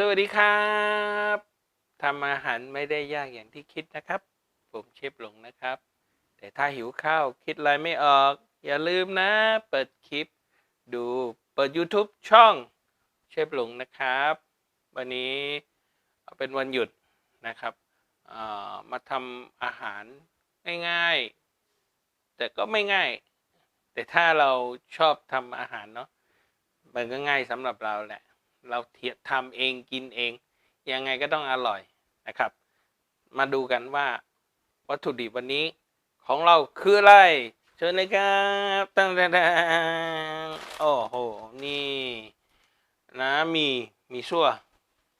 สวัสดีครับทำอาหารไม่ได้ยากอย่างที่คิดนะครับ ผมเชฟหลงนะครับ แต่ถ้าหิวข้าวคิดอะไรไม่ออก อย่าลืมนะ เปิดคลิป ดูเปิด YouTube ช่องเชฟหลงนะครับ วันนี้เป็นวันหยุดนะครับมาทำอาหารง่ายๆ แต่ก็ไม่ง่าย แต่ถ้าเราชอบทำอาหารเนาะมันก็ง่ายสำหรับเราแหละ เราเทียทำเองกินเอง ยังไงก็ต้องอร่อยนะครับ มาดูกันว่าวัตถุดิบวันนี้ของเราคืออะไร เชิญเลยครับตั้งแต่โอ้โห นี่นะมีมีซั่ว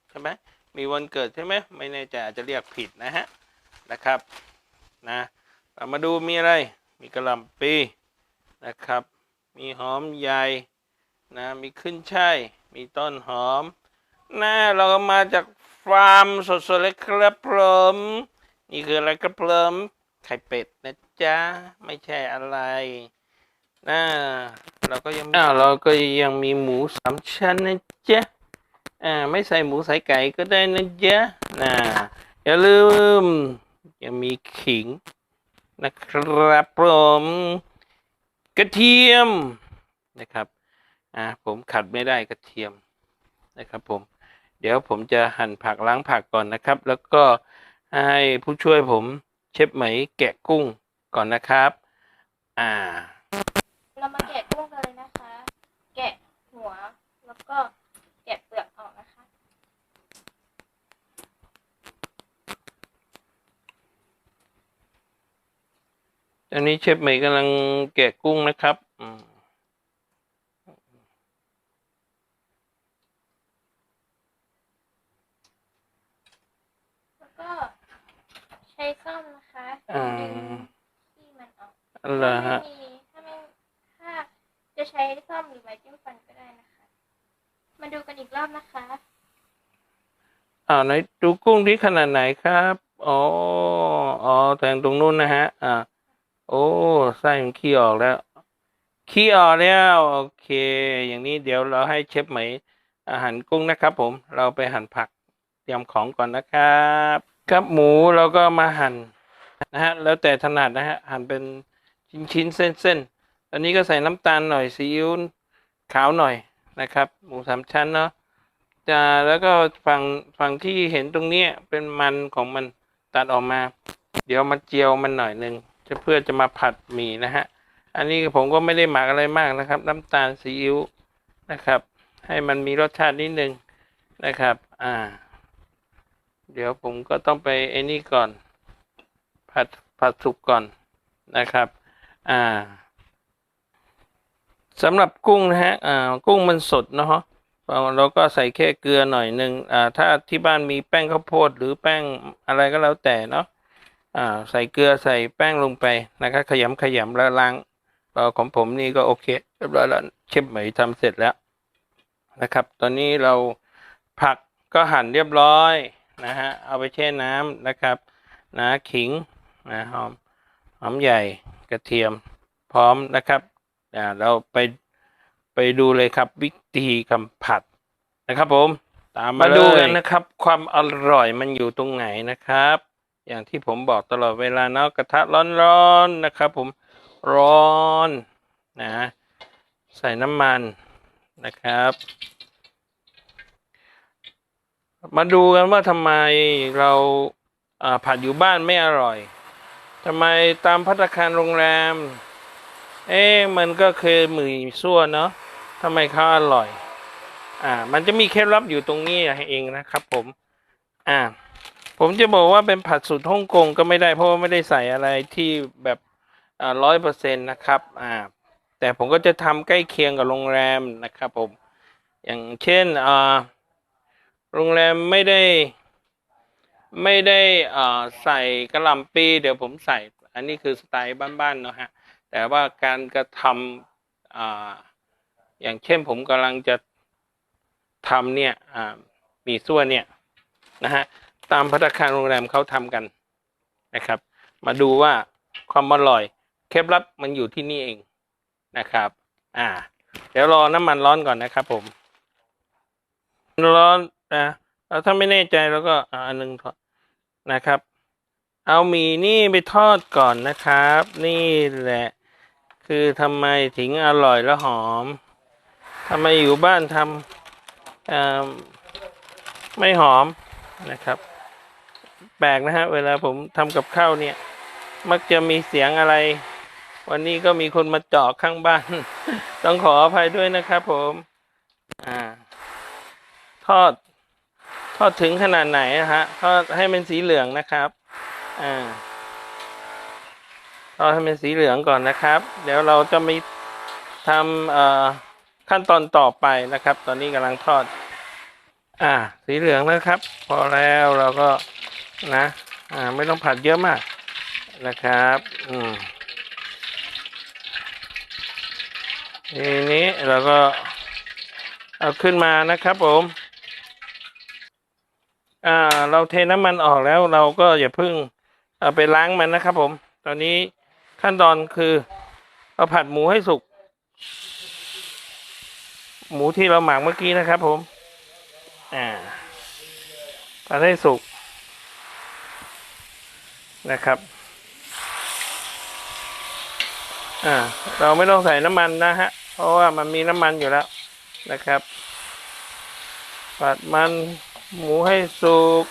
ใช่ไหมมีวันเกิดใช่ไหมไม่แน่ใจอาจจะเรียกผิดนะฮะนะครับนะเรามาดูมีอะไร มีกระลำปีนะครับ มีหอมใหญ่นะมีขึ้นช่าย มีต้นหอมนะเราก็มาจากฟาร์มสดๆเลยครับผมนี่คืออะไรครับผมไข่เป็ดนะจ๊ะ ไม่ใช่อะไรนะเราก็ยังอ้าเราก็ยังมีหมูสามชั้นนะจ๊ะอ่าไม่ใส่หมูใส่ไก่ก็ได้นะจ๊ะนะอย่าลืม ยังมีขิงนะครับผมกระเทียมนะครับ อ่าผมขัดไม่ได้กระเทียมนะครับผม เดี๋ยวผมจะหั่นผักล้างผักก่อนนะครับ แล้วก็ให้ผู้ช่วยผมเชฟไหมแกะกุ้งก่อนนะครับ อ่า เรามาแกะกุ้งกันเลยนะคะ แกะหัวแล้วก็แกะเปลือกออกนะคะ ตอนนี้เชฟไหมกำลังแกะกุ้งนะครับ อืม แล้วก็ใช้ซ่อมนะคะ อ่า ดึงที่มัน ออกอะไรถ้าฮะไม่มีถ้าไม่ถ้าจะใช้ซ่อมหรือไม้จิ้มฟันก็ได้นะคะ มาดูกันอีกรอบนะคะอ่าไหนดูกุ้งที่ขนาดไหนครับอ๋ออ๋อแทงตรงนู้นนะฮะ อ่า โอ้ไส้มันขี้ออกแล้ว ขี้ออกแล้ว โอเค อย่างนี้เดี๋ยวเราให้เชฟไหมอาหารกุ้งนะครับ ผม เราไปหั่นผักเตรียมของก่อนนะครับ ครับหมูเราก็มาหั่นนะฮะ แล้วแต่ถนัดนะฮะ หั่นเป็น ชิ้นชิ้นเส้นเส้นๆอันนี้ก็ใส่น้ำตาลหน่อยซีอิ๊วขาวหน่อยนะครับ หมูสามชั้นเนาะจะแล้วก็ฝั่งฝั่งที่เห็นตรงเนี้ยเป็นมันของมันตัดออกมา เดี๋ยวมาเจียวมันหน่อยหนึ่งจะเพื่อจะมาผัดหมี่นะฮะ อันนี้ผมก็ไม่ได้หมักอะไรมากนะครับ น้ำตาลซีอิ๊วนะครับ ให้มันมีรสชาตินิดนึงนะครับ อ่า เดี๋ยวผมก็ต้องไปไอ้นี่ก่อน ผัดผัดสุกก่อนนะครับ อ่าสำหรับกุ้งนะฮะอ่ากุ้งมันสดเนาะเราเราก็ใส่แค่เกลือหน่อยหนึ่งอ่าถ้าที่บ้านมีแป้งข้าวโพดหรือแป้งอะไรก็แล้วแต่เนาะอ่าใส่เกลือใส่แป้งลงไปนะครับขยำขยำแล้วล้างเอ่อของผมนี่ก็โอเคเรียบร้อยแล้วเชฟไหมทำเสร็จแล้วนะครับ ตอนนี้เราผักก็หั่นเรียบร้อยนะฮะเอาไปแช่น้ำนะครับนะขิงนะหอมหอมใหญ่ กระเทียมพร้อมนะครับอ่าเราไปไปดูเลยครับวิธีคำผัดนะครับผมตามมาดูกันนะครับ ความอร่อยมันอยู่ตรงไหนนะครับ อย่างที่ผมบอกตลอดเวลาเนาะกระทะร้อนๆนะครับ ผมร้อนนะใส่น้ำมันนะครับ มาดูกันว่าทำไมเราอ่าผัดอยู่บ้านไม่อร่อย ทำไมตามพัตตาคารโรงแรม เอ๊ะมันก็เคือหมี่ซั่วเนาะทำไมเขาอร่อย อ่า มันจะมีเคล็ดลับอยู่ตรงนี้เองนะครับ ผม อ่า ผมจะบอกว่าเป็นผัดสูตรฮ่องกงก็ไม่ได้เพราะว่าไม่ได้ใส่อะไรที่แบบอ่าร้อยเปอร์เซ็นต์นะครับ อ่า แต่ผมก็จะทำใกล้เคียงกับโรงแรมนะครับ ผม อย่างเช่นอ่าโรงแรมไม่ได้ ไม่ได้ใส่กระลำปีเดี๋ยวผมใส่ อันนี้คือสไตล์บ้านๆเนาะฮะแต่ว่าการกระทำออย่างเช่นผมกำลังจะทำเนี่ยมีส่วนเนี่ยนะฮะตามพัตคารโรงแรมเขาทำกันนะครับ มาดูว่าความอร่อยเคล็ดลับมันอยู่ที่นี่เองนะครับ อ่า เดี๋ยวรอน้ำมันร้อนก่อนนะครับผม ร้อนนะ แล้วถ้าไม่แน่ใจเราก็อาอันหนึงทอดนะครับ เอาหมี่นี่ไปทอดก่อนนะครับ นี่แหละ คือทำไมถึงอร่อยและหอมทำไมอยู่บ้านทำไม่หอมนะครับ แปลกนะฮะเวลาผมทำกับข้าวเนี่ย มักจะมีเสียงอะไร วันนี้ก็มีคนมาเจาะข้างบ้าน ต้องขออภัยด้วยนะครับผม อ่า ทอด ทอดถึงขนาดไหนนะฮะทอดให้เป็นสีเหลืองนะครับอ่าทอดให้เป็นสีเหลืองก่อนนะครับ เดี๋ยวเราจะมีทำเอ่อขั้นตอนต่อไปนะครับ ตอนนี้กำลังทอด อ่า สีเหลืองแล้วครับ พอแล้วเราก็นะ อ่า ไม่ต้องผัดเยอะมากนะครับ อืมทีนี้เราก็เอาขึ้นมานะครับผม อ่าเราเทน้ำมันออกแล้วเราก็อย่าเพิ่งเอาไปล้างมันนะครับ ผม ตอนนี้ขั้นตอนคือเอาผัดหมูให้สุก หมูที่เราหมักเมื่อกี้นะครับ ผม อ่าผัดให้สุกนะครับ อ่า เราไม่ต้องใส่น้ำมันนะฮะ เพราะว่ามันมีน้ำมันอยู่แล้วนะครับ ผัดมัน หมูให้สุก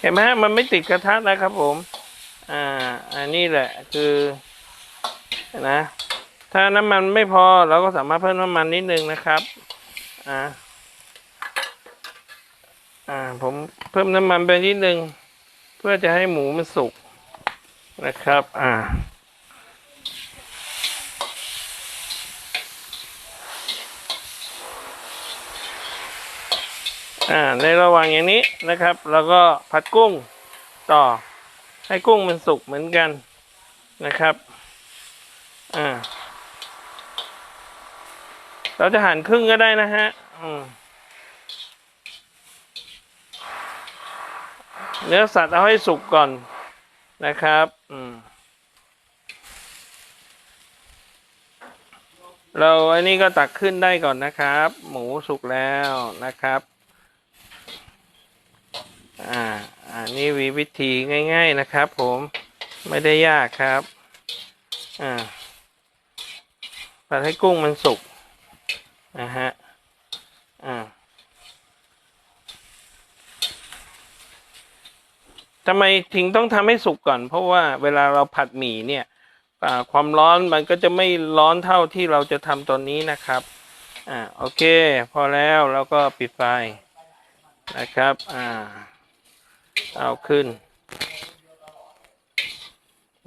เห็นไหมมันไม่ติดกระทะนะครับผม อ่า อันนี้แหละคือนะ ถ้าน้ำมันไม่พอเราก็สามารถเพิ่มน้ำมันนิดนึงนะครับ อ่า อ่า ผมเพิ่มน้ำมันไปนิดนึง เพื่อจะให้หมูมันสุกนะครับ อ่า อ่าในระหว่างอย่างนี้นะครับเราก็ผัดกุ้งต่อให้กุ้งมันสุกเหมือนกันนะครับอ่าเราจะหั่นครึ่งก็ได้นะฮะเนื้อสัตว์เอาให้สุกก่อนนะครับเราอันนี้ก็ตักขึ้นได้ก่อนนะครับ หมูสุกแล้วนะครับ อ่าอันนี้วีวิธีง่ายๆนะครับผมไม่ได้ยากครับ อ่าผัดให้กุ้งมันสุกนะฮะ อ่าทำไมถึงต้องทำให้สุกก่อน เพราะว่าเวลาเราผัดหมี่เนี่ยอ่าความร้อนมันก็จะไม่ร้อนเท่าที่เราจะทำตอนนี้นะครับ อ่าโอเค พอแล้วเราก็ปิดไฟนะครับ อ่า เอาขึ้น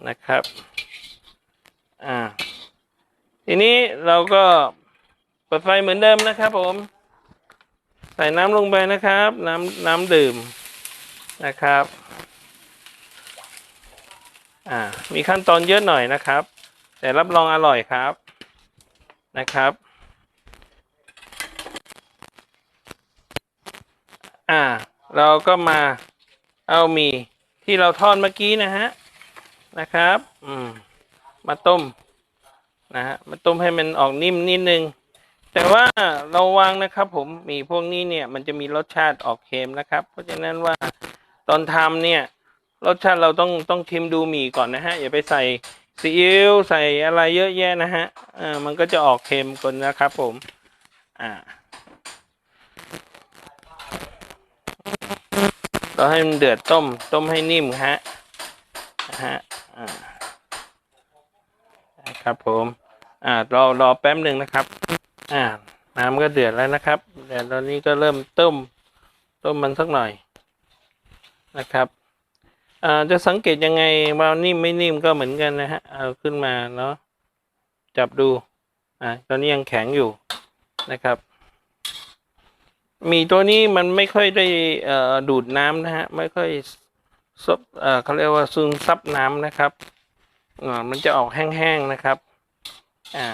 นะครับ อ่า ทีนี้เราก็เปิดไฟเหมือนเดิมนะครับผม ใส่น้ำลงไปนะครับ น้ำน้ำดื่มนะครับ อ่า มีขั้นตอนเยอะหน่อยนะครับ แต่รับรองอร่อยครับนะครับ อ่า เราก็มา เอาหมี่ที่เราทอดเมื่อกี้นะฮะนะครับ อืม มาต้มนะฮะมาต้มให้มันออกนิ่มนิดนึง แต่ว่าเราวางนะครับ ผมหมี่พวกนี้เนี่ย มันจะมีรสชาติออกเค็มนะครับ เพราะฉะนั้นว่าตอนทำเนี่ย รสชาติเราต้องต้องชิมดูหมี่ก่อนนะฮะอย่าไปใส่ซีอิ๊วใส่อะไรเยอะแยะนะฮะอ่ามันก็จะออกเค็มก่อนนะครับ ผม อ่า เราให้มันเดือดต้ม ต้มให้นิ่มฮะนะฮะครับผมอ่ารอรอแป๊บหนึ่งนะครับ อ่าน้ำก็เดือดแล้วนะครับเดี๋ยวตอนนี้ก็เริ่มต้ม ต้มมันสักหน่อยนะครับอ่าจะสังเกตยังไงว่านิ่มไม่นิ่มก็เหมือนกันนะฮะเอาขึ้นมาเนาะจับดูอ่าตอนนี้ยังแข็งอยู่นะครับ มีตัวนี้มันไม่ค่อยได้ดูดน้ำนะฮะ ไม่ค่อยซับเขาเรียกว่าซึมซับน้ำนะครับอ่ามันจะออกแห้งๆนะครับ อ่า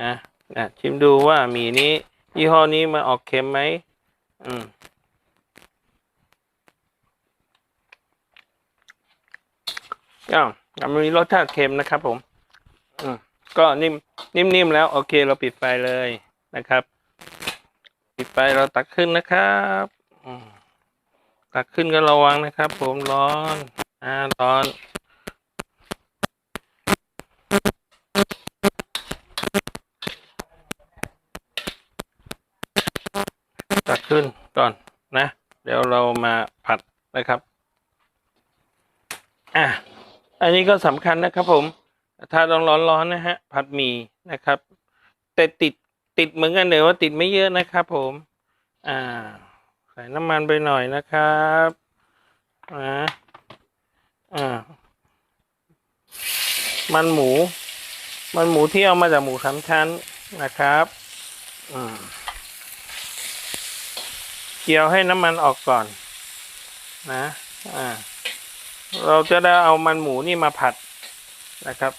นะนะชิมดูว่ามีนี้ ยี่ห้อนี้มาออกเค็มไหม อืมอ้าวอะมันมีรสชาติเค็มนะครับผม อืม ก็นิ่มนิ่มๆแล้วโอเคเราปิดไฟเลยนะครับ ปิดไฟเราตักขึ้นนะครับตักขึ้นก็ระวังนะครับ ผมร้อนอ่าร้อนตักขึ้นก่อนนะ เดี๋ยวเรามาผัดนะครับ อะอันนี้ก็สำคัญนะครับผม ถ้าต้องร้อนๆนะฮะ ผัดหมี่นะครับ แต่ติดติดเหมือนกันเลยว่าติดไม่เยอะนะครับผม อ่า ใส่น้ำมันไปหน่อยนะครับอ่าอ่า มันหมู มันหมูที่เอามาจากหมูสามชั้นนะครับอืมเกี่ยวให้น้ำมันออกก่อน นะ อ่า เราจะได้เอามันหมูนี่มาผัดนะครับ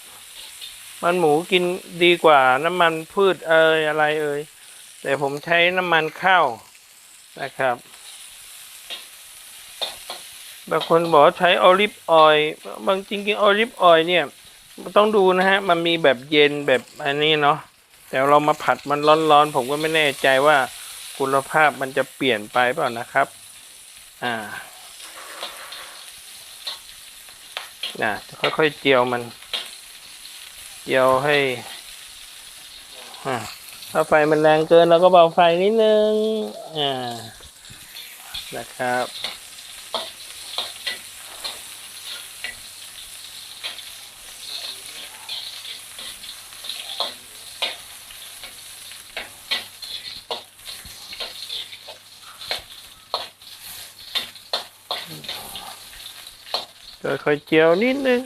มันหมูกินดีกว่าน้ำมันพืชเอ่ยอะไรเอ่ยแต่ผมใช้น้ำมันข้าวนะครับบางคนบอกว่าใช้ออลิฟออยบางจริงๆออลิฟออยเนี่ยต้องดูนะฮะ มันมีแบบเย็นแบบอันนี้เนาะแต่เรามาผัดมันร้อนๆ ผมก็ไม่แน่ใจว่าคุณภาพมันจะเปลี่ยนไปเปล่านะครับ อ่านะค่อยๆเจียวมัน เจียวให้ถ้าไฟมันแรงเกินเราก็เบาไฟนิดนึงอ่านะครับค่อยๆเจียวนิดนึง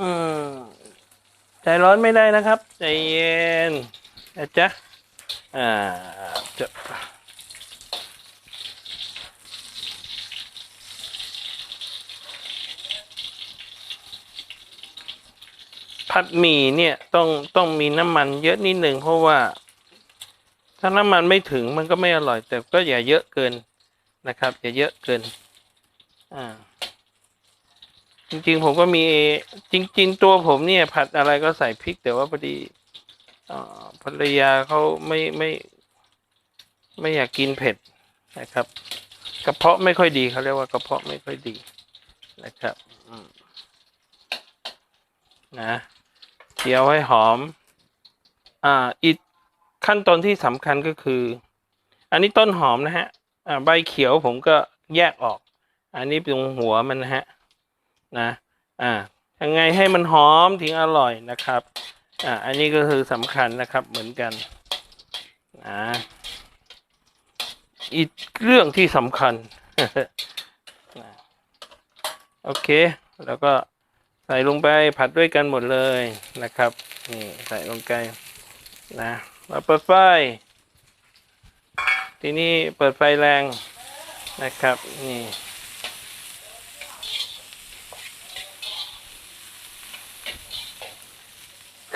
อืมใจ ร้อนไม่ได้นะครับ ใจเย็นนะจ๊ะอ่าจะผัดหมี่เนี่ยต้องต้องมีน้ำมันเยอะนิดหนึ่งเพราะว่า ถ้าน้ำมันไม่ถึงมันก็ไม่อร่อย แต่ก็อย่าเยอะเกินนะครับ อย่าเยอะเกินอ่า จริง ๆ ผมก็มีจริง ๆ ตัวผมเนี่ย ผัดอะไรก็ใส่พริก แต่ว่าพอดีอภรรยาเขาไม่ไม่ไม่อยากกินเผ็ดนะครับ กระเพาะไม่ค่อยดีเขาเรียกว่ากระเพาะไม่ค่อยดีนะครับนะเคี่ยวให้หอม อ่าอีกขั้นตอนที่สำคัญก็คือ อันนี้ต้นหอมนะฮะ อ่าใบเขียวผมก็แยกออก อันนี้ตรงหัวมันนะฮะ นะอ่ายังไงให้มันหอมถึงอร่อยนะครับอ่าอันนี้ก็คือสำคัญนะครับเหมือนกันนะอีกเรื่องที่สำคัญโอเค แล้วก็ใส่ลงไปผัดด้วยกันหมดเลยนะครับนี่ใส่ลงไปนะเราเปิดไฟ ทีนี้เปิดไฟแรงนะครับนี่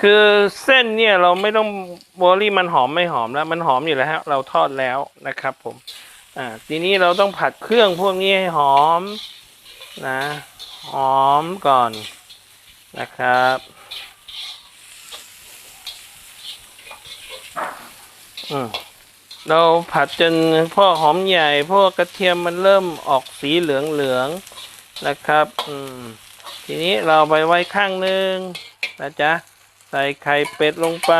คือเส้นเนี่ยเราไม่ต้องวอรี่มันหอมไม่หอมแล้ว มันหอมอยู่แล้วฮะเราทอดแล้วนะครับ ผม อ่า ทีนี้เราต้องผัดเครื่องพวกนี้ให้หอมนะหอมก่อนนะครับ อืมเราผัดจนพวกหอมใหญ่ พวกกระเทียมมันเริ่มออกสีเหลืองๆนะครับ อืม ทีนี้เราไปไว้ข้างหนึ่งนะจ๊ะ ใส่ไข่เป็ดลงไป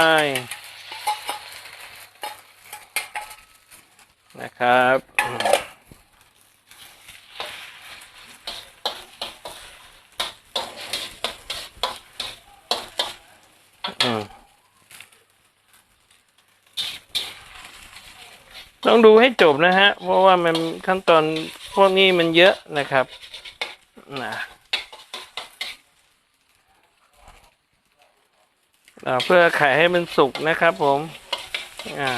นะครับ ต้องดูให้จบนะฮะ เพราะว่ามันขั้นตอนพวกนี้มันเยอะนะครับนะ อ่า เพื่อไข่ให้มันสุกนะครับ ผมอ่า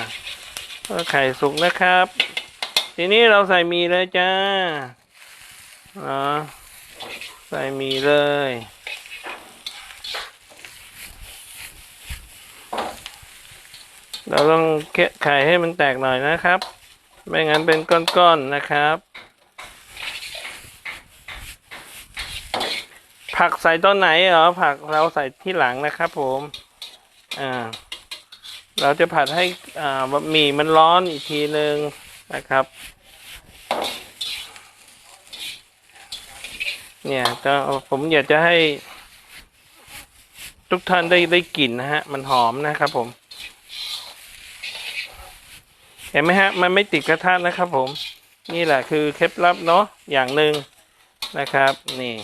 เพื่อไข่สุกนะครับ ทีนี้เราใส่มีเลยจ้าอ่าใส่มีเลยเราต้องเคะไข่ให้มันแตกหน่อยนะครับ ไม่งั้นเป็นก้อนๆนะครับ ผักใส่ตอนไหนเหรอผักเราใส่ที่หลังนะครับผม อ่า เราจะผัดให้อ่าบะหมี่มันร้อนอีกทีหนึ่งนะครับ เนี่ยก็ผมอยากจะให้ ทุกท่านได้ได้กลิ่นนะฮะ มันหอมนะครับผม เห็นไหมฮะ มันไม่ติดกระทะนะครับผม นี่แหละคือเคล็ดลับเนาะอย่างหนึ่งนะครับ นี่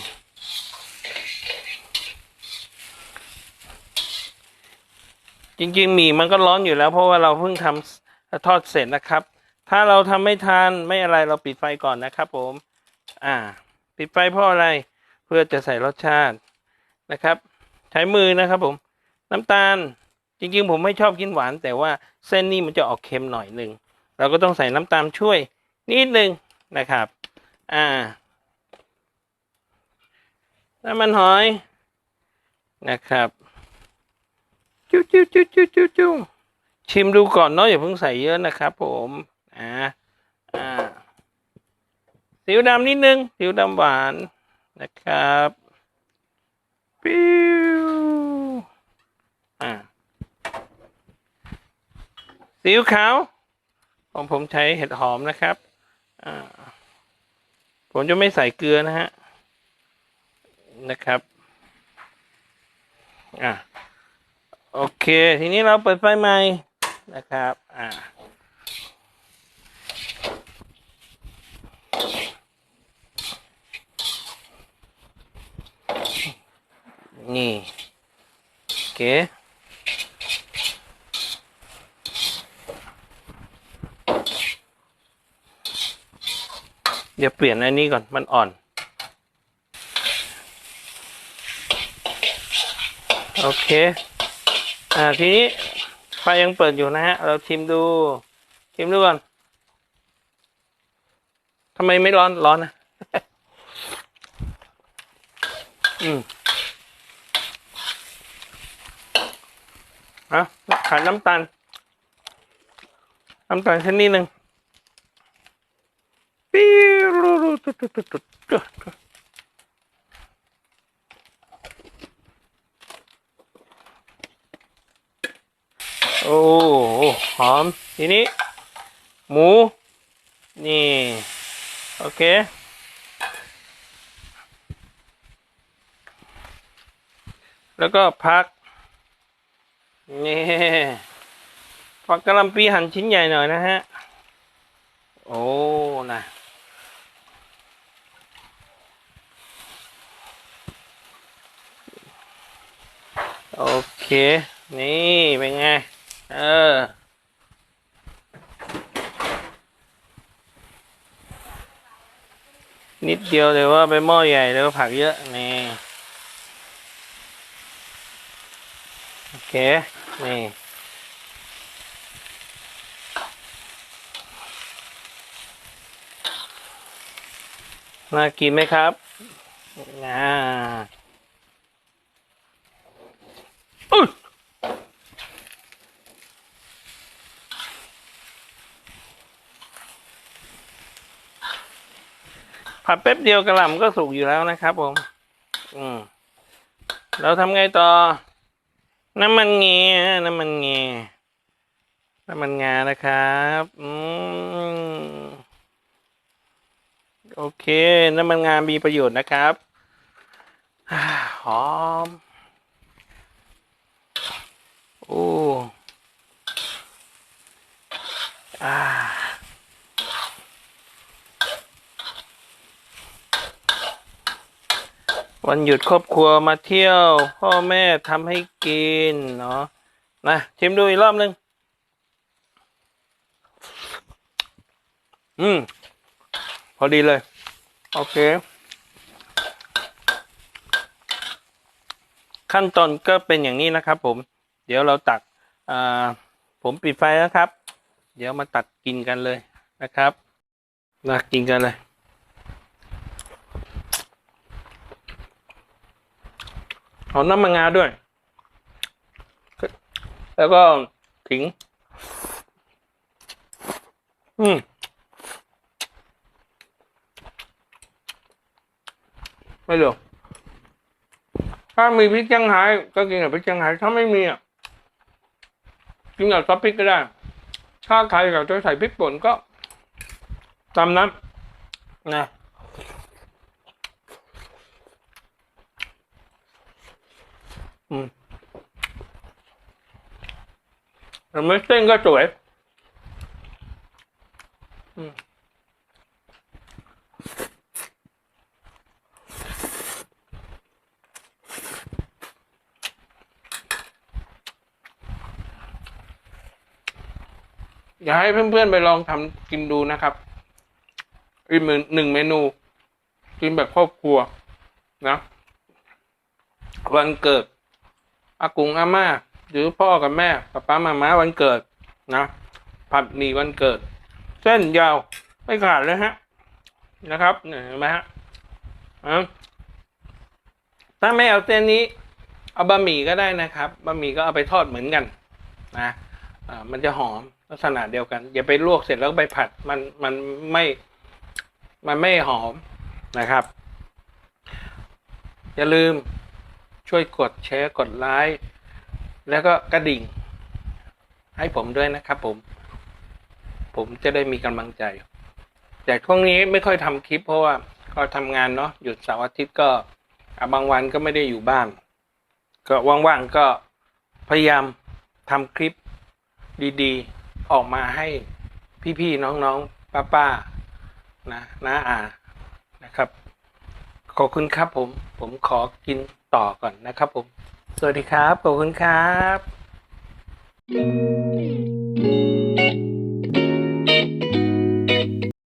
จริงๆหมี่มันก็ร้อนอยู่แล้ว เพราะว่าเราเพิ่งทำทอดเสร็จนะครับ ถ้าเราทำไม่ทานไม่อะไรเราปิดไฟก่อนนะครับ ผม อ่า ปิดไฟเพราะอะไร เพื่อจะใส่รสชาตินะครับ ใช้มือนะครับ ผม น้ำตาล จริงๆ ผมไม่ชอบกินหวาน แต่ว่าเส้นนี้มันจะออกเค็มหน่อยหนึ่งเราก็ต้องใส่น้ำตาลช่วยนิดนึงนะครับ อ่าน้ำมันหอยนะครับ จิ้วจิ้วจิ้วจิ้วจิ้วจิ้วชิมดูก่อนเนาะอย่าเพิ่งใส่เยอะนะครับ ผมอ่าอ่าซีอิ๊วดำนิดนึงซีอิ๊วดำหวานนะครับปิ้วอ่าซีอิ๊วขาวของผมใช้เห็ดหอมนะครับอ่าผมจะไม่ใส่เกลือนะฮะนะครับ อ่า โอเค ทีนี้เราเปิดไฟใหม่นะครับ อ่า นี่ โอเค เดี๋ยวเปลี่ยนอันนี้ก่อน มันอ่อน โอเค อ่าทีนี้ไฟยังเปิดอยู่นะฮะ เราชิมดูชิมดูก่อนทำไมไม่ร้อนร้อนนะอืมอะขาดน้ำตาล น้ำตาลชนิดหนึ่งปิ้วตุ๊ดตุ๊ดตุ๊ดตุ๊ด โอ้หหอม ทีนี้ หมู นี่ โอเค แล้วก็ผัก นี่ผักกะหล่ำปีหั่นชิ้นใหญ่หน่อยนะฮะ โอ้ นะโอเค นี่ เป็นไง เออ นิดเดียวแต่ว่าไปหม้อใหญ่แล้วผักเยอะ นี่ โอเค นี่น่ากินไหมครับน่าอุ้ย ผัดแป๊บเดียวกระหล่ำก็สุกอยู่แล้วนะครับผม อืม เราทำไงต่อ น้ำมันเงียน้ำมันเงียน้ำมันงานะครับ อืม โอเค น้ำมันงามีประโยชน์นะครับ หอม โอ้ อ่า วันหยุดครอบครัวมาเที่ยว พ่อแม่ทำให้กินเนาะนะชิมดูอีกรอบหนึ่งอืม พอดีเลย โอเค ขั้นตอนก็เป็นอย่างนี้นะครับผม เดี๋ยวเราตัก อ่า ผมปิดไฟแล้วครับ เดี๋ยวมาตักกินกันเลยนะครับมากินกันเลย อาน้ำมันงาด้วย แล้วก็ขิง อืมไม่เหลือถ้ามีพริกเชียงไฮ้ก็กินกับพริกเชียงไฮ้ถ้าไม่มีอะกินกับซอสพริกก็ได้ ถ้าใครอยากจะใส่พริกป่นก็ตามนั้นนะ อืมแต่ไม่เส้นก็สวย อืมอยากให้เพื่อนๆ ไปลองทำกินดูนะครับอีกมือหนึ่งเมนู กินแบบครอบครัว นะ วันเกิด อากงอาม่าหรือพ่อกับแม่ป้าป้ามาม้าวันเกิดนะผัดหมี่วันเกิด เส้นยาวไม่ขาดเลยฮะ นะครับเห็นไหมฮะถ้าไม่เอาเส้นนี้ เอาบะหมี่ก็ได้นะครับบะหมี่ก็เอาไปทอดเหมือนกัน นะมันจะหอมลักษณะเดียวกัน อย่าไปลวกเสร็จแล้วไปผัดมันมันไม่มันไม่หอมนะครับ อย่าลืม ช่วยกดแชร์กดไลค์แล้วก็กระดิ่ง ให้ผมด้วยนะครับผม ผมจะได้มีกำลังใจ แต่ช่วงนี้ไม่ค่อยทำคลิปเพราะว่าก็ทำงานเนาะหยุดเสาร์อาทิตย์ก็บางวันก็ไม่ได้อยู่บ้าน ก็ว่างๆก็พยายามทำคลิปดีๆ ออกมาให้พี่ๆน้องๆป้าๆนะน้าอานะครับ ขอบคุณครับผมผมขอกิน ต่อก่อนนะครับผม สวัสดีครับ ขอบคุณครับ